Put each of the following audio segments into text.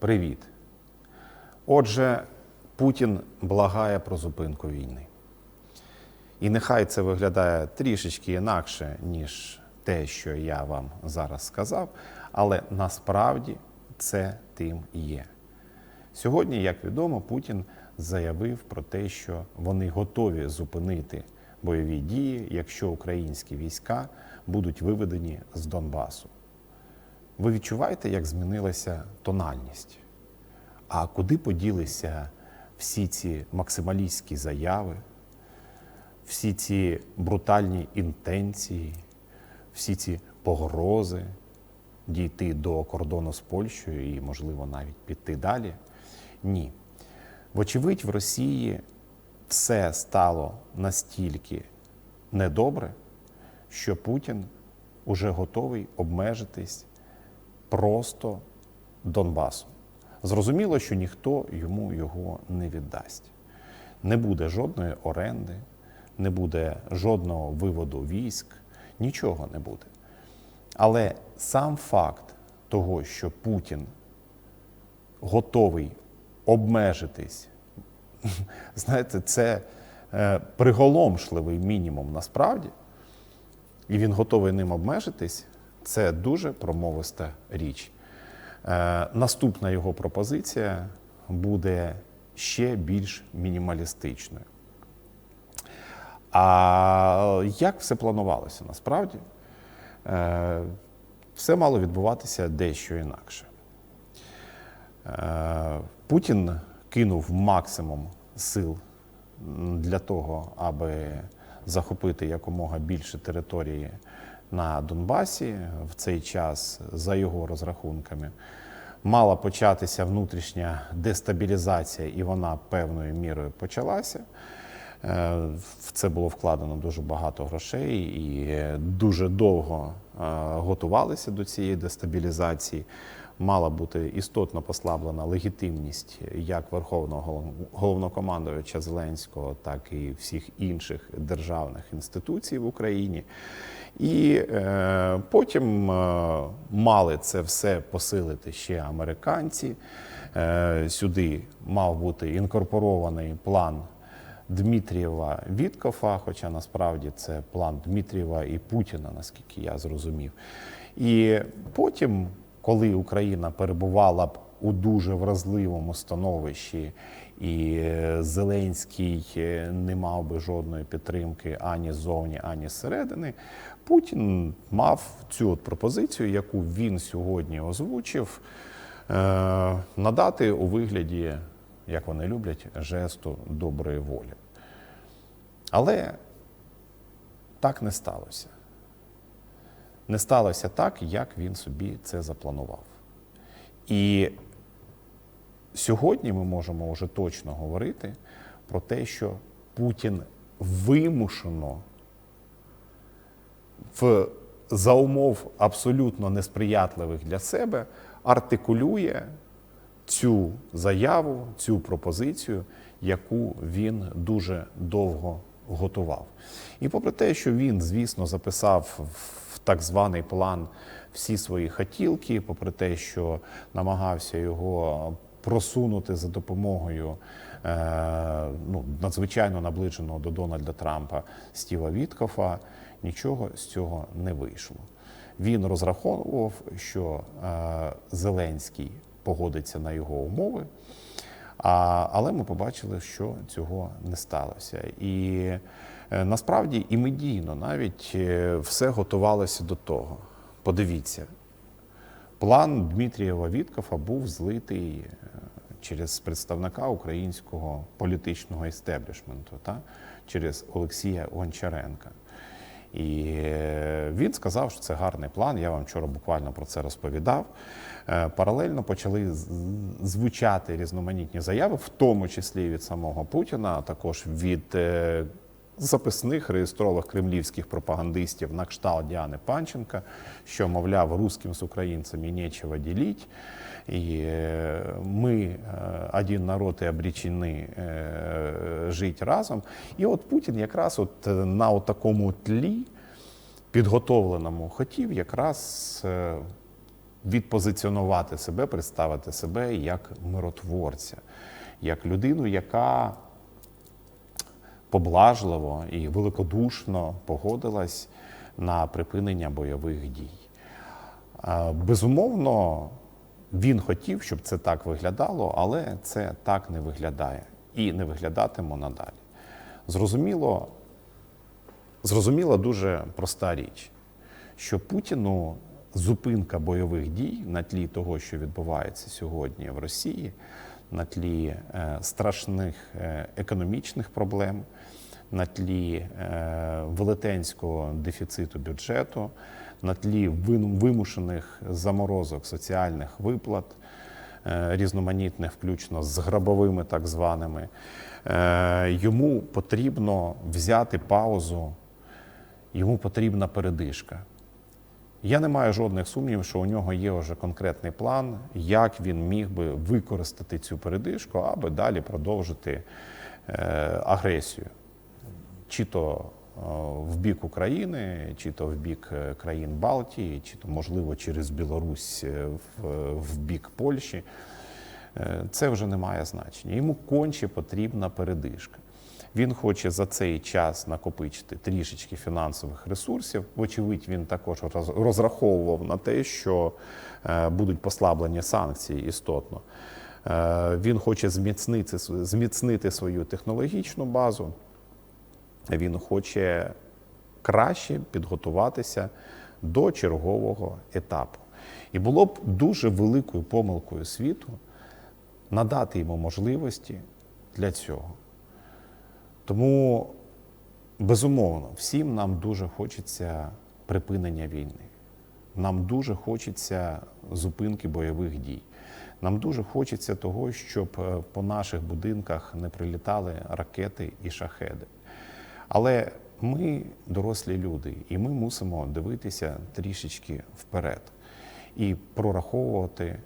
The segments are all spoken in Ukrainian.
Привіт. Отже, Путін благає про зупинку війни. І нехай це виглядає трішечки інакше, ніж те, що я вам зараз сказав, але насправді це тим є. Сьогодні, як відомо, Путін заявив про те, що вони готові зупинити бойові дії, якщо українські війська будуть виведені з Донбасу. Ви відчуваєте, як змінилася тональність? А куди поділися всі ці максималістські заяви, всі ці брутальні інтенції, всі ці погрози дійти до кордону з Польщею і, можливо, навіть піти далі? Ні. Вочевидь, в Росії все стало настільки недобре, що Путін уже готовий обмежитись просто Донбасом. Зрозуміло, що ніхто йому його не віддасть. Не буде жодної оренди, не буде жодного виводу військ, нічого не буде. Але сам факт того, що Путін готовий обмежитись, знаєте, це е, приголомшливий мінімум насправді, і він готовий ним обмежитись, це дуже промовиста річ. Е, Наступна його пропозиція буде ще більш мінімалістичною. А як все планувалося насправді? Е, Все мало відбуватися дещо інакше. Е, Путін кинув максимум сил для того, аби захопити якомога більше території на Донбасі. В цей час, за його розрахунками, мала початися внутрішня дестабілізація, і вона певною мірою почалася. Е, В це було вкладено дуже багато грошей і дуже довго е, готувалися до цієї дестабілізації. Мала бути істотно послаблена легітимність як Верховного голов- головнокомандувача Зеленського, так і всіх інших державних інституцій в Україні. І е, потім е, мали це все посилити ще американці. Е, сюди мав бути інкорпорований план Дмитрієва Віткофа, хоча насправді це план Дмитрієва і Путіна, наскільки я зрозумів. І потім, коли Україна перебувала б у дуже вразливому становищі, і е, Зеленський е, не мав би жодної підтримки ані ззовні, ані зсередини, Путін мав цю от пропозицію, яку він сьогодні озвучив, е, надати у вигляді, як вони люблять, жесту доброї волі. Але так не сталося. Не сталося так, як він собі це запланував. І сьогодні ми можемо вже точно говорити про те, що Путін вимушено в за умов абсолютно несприятливих для себе артикулює цю заяву, цю пропозицію, яку він дуже довго готував. І попри те, що він, звісно, записав в так званий план всі свої хотілки, попри те, що намагався його просунути за допомогою е, ну, надзвичайно наближеного до Дональда Трампа Стіва Віткофа, нічого з цього не вийшло. Він розраховував, що е, Зеленський погодиться на його умови, а, але ми побачили, що цього не сталося. І е, насправді і медійно навіть е, все готувалося до того. Подивіться, план Дмитрієва Віткофа був злитий е, через представника українського політичного істеблішменту, та? через Олексія Гончаренка. І е, він сказав, що це гарний план. Я вам вчора буквально про це розповідав. Е, Паралельно почали звучати різноманітні заяви, в тому числі від самого Путіна, а також від е, записних реєстрових кремлівських пропагандистів на кшталт Діани Панченка, що, мовляв, русським з українцями нечего діліть. І е, ми е, один народ і обречені е, жити разом. І от Путін якраз от на такому тлі підготовленому хотів якраз відпозиціонувати себе, представити себе як миротворця, як людину, яка поблажливо і великодушно погодилась на припинення бойових дій. Е, Безумовно, він хотів, щоб це так виглядало, але це так не виглядає і не виглядатиме надалі. Зрозуміло, зрозуміла дуже проста річ, що Путіну зупинка бойових дій на тлі того, що відбувається сьогодні в Росії, на тлі е, страшних е, економічних проблем, на тлі е, велетенського дефіциту бюджету, на тлі вимушених заморозок соціальних виплат, різноманітних, включно з грабовими так званими, йому потрібно взяти паузу, йому потрібна передишка. Я не маю жодних сумнівів, що у нього є вже конкретний план, як він міг би використати цю передишку, аби далі продовжити е, агресію, чи то е, в бік України, чи то в бік е, країн Балтії, чи то, можливо, через Білорусь в, бік Польщі. Це вже не має значення. Йому конче потрібна передишка. Він хоче за цей час накопичити трішечки фінансових ресурсів. Вочевидь, він також розраховував на те, що е, будуть послаблені санкції істотно. Е, Він хоче зміцнити, зміцнити свою технологічну базу. Він хоче краще підготуватися до чергового етапу. І було б дуже великою помилкою світу надати йому можливості для цього. Тому, безумовно, всім нам дуже хочеться припинення війни. Нам дуже хочеться зупинки бойових дій. Нам дуже хочеться того, щоб е, по наших будинках не прилітали ракети і шахеди. Але ми дорослі люди, і ми мусимо дивитися трішечки вперед і прораховувати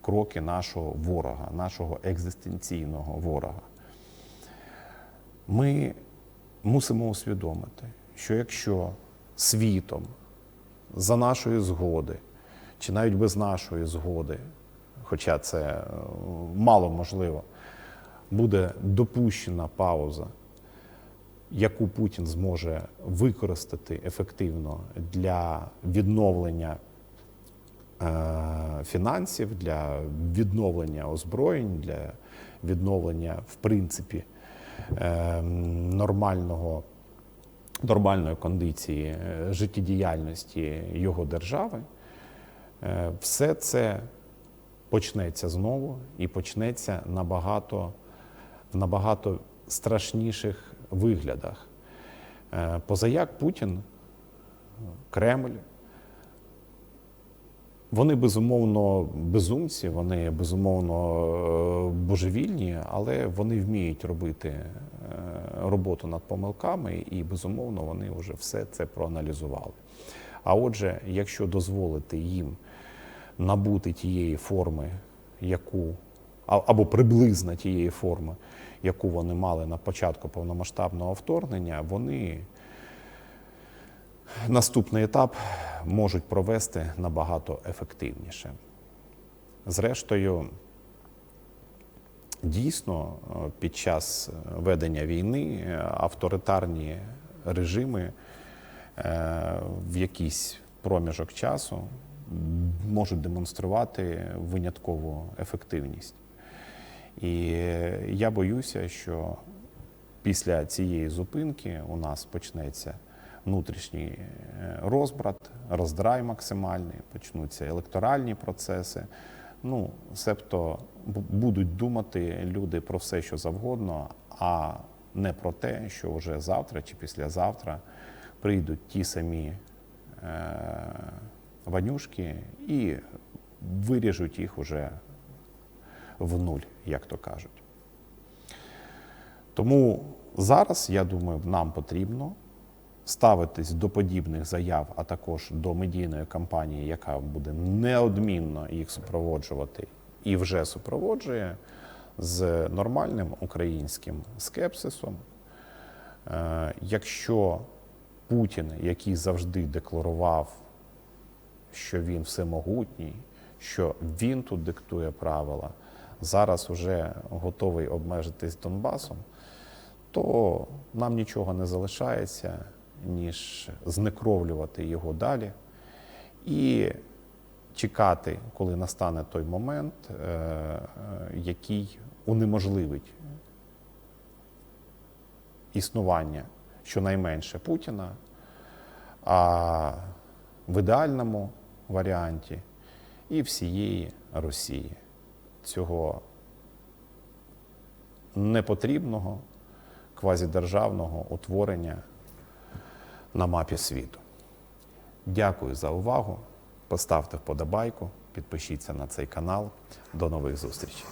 кроки нашого ворога, нашого екзистенційного ворога. Ми мусимо усвідомити, що якщо світом за нашої згоди, чи навіть без нашої згоди, хоча це е, мало можливо, буде допущена пауза, яку Путін зможе використати ефективно для відновлення е, фінансів, для відновлення озброєнь, для відновлення, в принципі, нормального, нормальної кондиції е, життєдіяльності його держави, е, все це почнеться знову і почнеться набагато, в набагато страшніших виглядах. Е, Позаяк Путін, Кремль, вони безумовно безумці, вони безумовно е, божевільні, але вони вміють робити е, роботу над помилками, і безумовно вони вже все це проаналізували. А отже, якщо дозволити їм набути тієї форми, яку або приблизно тієї форми, яку вони мали на початку повномасштабного вторгнення, вони наступний етап можуть провести набагато ефективніше. Зрештою, дійсно, е, під час ведення війни е, авторитарні режими е, в якийсь проміжок часу можуть демонструвати виняткову ефективність. І я боюся, що після цієї зупинки у нас почнеться внутрішній е, розбрат, роздрай максимальний, почнуться електоральні процеси. Ну, себто будуть думати люди про все, що завгодно, а не про те, що вже завтра чи післязавтра прийдуть ті самі е, ванюшки і виріжуть їх уже в нуль, як то кажуть. Тому зараз, я думаю, нам потрібно ставитись до подібних заяв, а також до медійної кампанії, яка буде неодмінно їх супроводжувати і вже супроводжує з нормальним українським скепсисом. Е, Якщо Путін, який завжди декларував, що він всемогутній, що він тут диктує правила, зараз уже готовий обмежитись Донбасом, то нам нічого не залишається, ніж знекровлювати його далі і чекати, коли настане той момент, е, е, який унеможливить існування щонайменше Путіна, а в ідеальному варіанті і всієї Росії. Цього непотрібного квазідержавного утворення на мапі світу. Дякую за увагу. Поставте вподобайку, підпишіться на цей канал. До нових зустрічей.